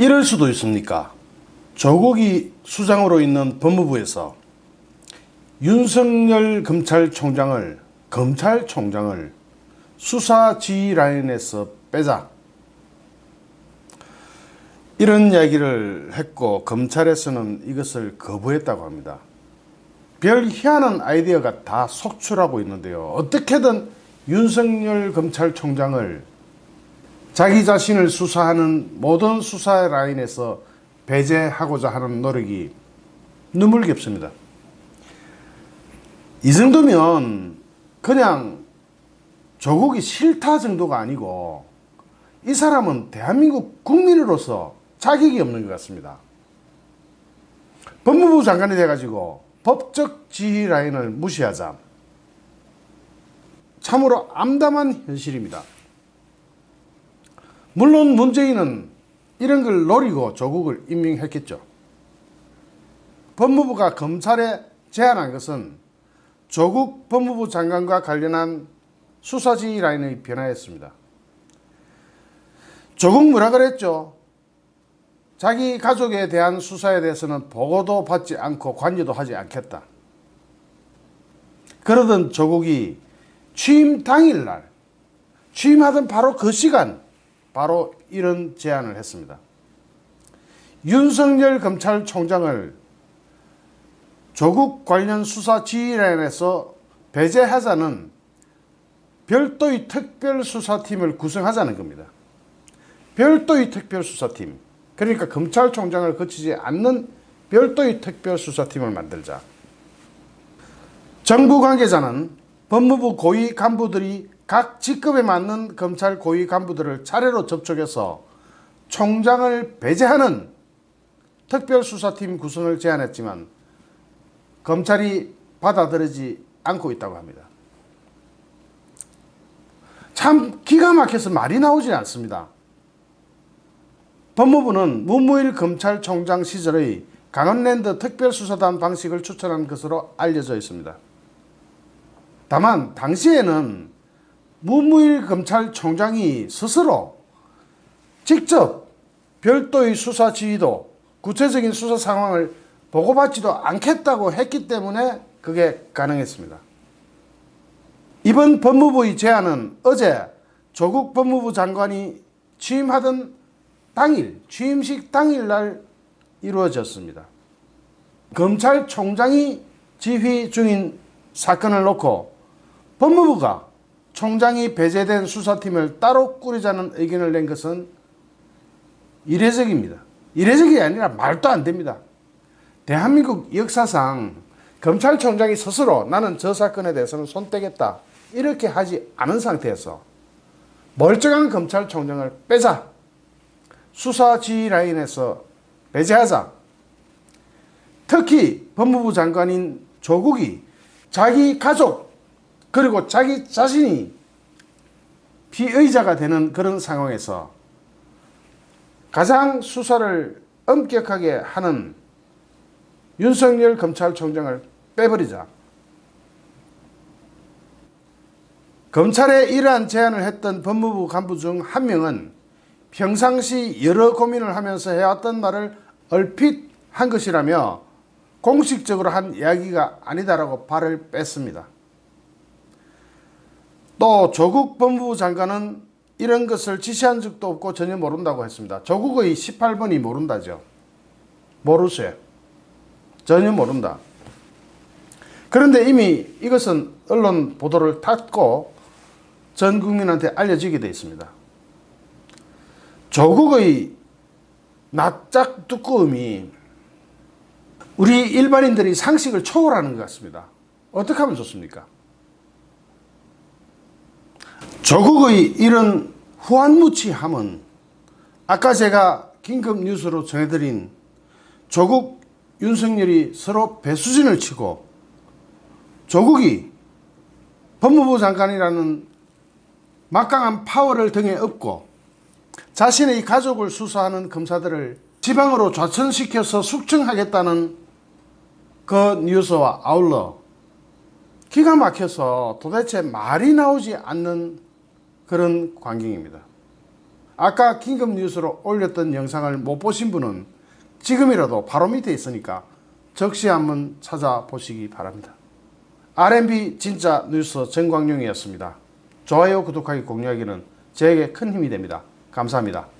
이럴 수도 있습니까? 조국이 수장으로 있는 법무부에서 윤석열 검찰총장을 검찰총장을 수사 지휘 라인에서 빼자 이런 이야기를 했고 검찰에서는 이것을 거부했다고 합니다. 별 희한한 아이디어가 다 속출하고 있는데요. 어떻게든 윤석열 검찰총장을 자기 자신을 수사하는 모든 수사 라인에서 배제하고자 하는 노력이 눈물겹습니다. 이 정도면 그냥 조국이 싫다 정도가 아니고 이 사람은 대한민국 국민으로서 자격이 없는 것 같습니다. 법무부 장관이 돼가지고 법적 지휘 라인을 무시하자. 참으로 암담한 현실입니다. 물론 문재인은 이런 걸 노리고 조국을 임명했겠죠. 법무부가 검찰에 제안한 것은 조국 법무부 장관과 관련한 수사 지휘 라인의 변화였습니다. 조국 뭐라 그랬죠? 자기 가족에 대한 수사에 대해서는 보고도 받지 않고 관여도 하지 않겠다. 그러던 조국이 취임 당일날 취임하던 바로 그 시간 바로 이런 제안을 했습니다. 윤석열 검찰총장을 조국 관련 수사 지휘라인에서 배제하자는 별도의 특별수사팀을 구성하자는 겁니다. 별도의 특별수사팀. 그러니까 검찰총장을 거치지 않는 별도의 특별수사팀을 만들자. 정부 관계자는 법무부 고위 간부들이 각 직급에 맞는 검찰 고위 간부들을 차례로 접촉해서 총장을 배제하는 특별수사팀 구성을 제안했지만 검찰이 받아들이지 않고 있다고 합니다. 참 기가 막혀서 말이 나오지 않습니다. 법무부는 문무일 검찰총장 시절의 강원랜드 특별수사단 방식을 추천한 것으로 알려져 있습니다. 다만 당시에는 문무일 검찰총장이 스스로 직접 별도의 수사 지휘도 구체적인 수사 상황을 보고받지도 않겠다고 했기 때문에 그게 가능했습니다. 이번 법무부의 제안은 어제 조국 법무부 장관이 취임하던 당일, 취임식 당일날 이루어졌습니다. 검찰총장이 지휘 중인 사건을 놓고 법무부가 총장이 배제된 수사팀을 따로 꾸리자는 의견을 낸 것은 이례적입니다. 이례적이 아니라 말도 안 됩니다. 대한민국 역사상 검찰총장이 스스로 나는 저 사건에 대해서는 손 떼겠다 이렇게 하지 않은 상태에서 멀쩡한 검찰총장을 빼자 수사 지휘 라인에서 배제하자 특히 법무부 장관인 조국이 자기 가족 그리고 자기 자신이 피의자가 되는 그런 상황에서 가장 수사를 엄격하게 하는 윤석열 검찰총장을 빼버리자. 검찰에 이러한 제안을 했던 법무부 간부 중 한 명은 평상시 여러 고민을 하면서 해왔던 말을 얼핏 한 것이라며 공식적으로 한 이야기가 아니다라고 발을 뺐습니다. 또 조국 법무부 장관은 이런 것을 지시한 적도 없고 전혀 모른다고 했습니다. 조국의 18번이 모른다죠. 모르세요. 전혀 모른다. 그런데 이미 이것은 언론 보도를 탔고 전 국민한테 알려지게 되어 있습니다. 조국의 낯짝 두꺼움이 우리 일반인들이 상식을 초월하는 것 같습니다. 어떻게 하면 좋습니까? 조국의 이런 후한무치함은 아까 제가 긴급 뉴스로 전해드린 조국 윤석열이 서로 배수진을 치고 조국이 법무부 장관이라는 막강한 파워를 등에 업고 자신의 가족을 수사하는 검사들을 지방으로 좌천시켜서 숙청하겠다는 그 뉴스와 아울러 기가 막혀서 도대체 말이 나오지 않는 그런 광경입니다. 아까 긴급 뉴스로 올렸던 영상을 못 보신 분은 지금이라도 바로 밑에 있으니까 적시 한번 찾아보시기 바랍니다. R&B 진짜 뉴스 정광용이었습니다. 좋아요, 구독하기, 공유하기는 저에게 큰 힘이 됩니다. 감사합니다.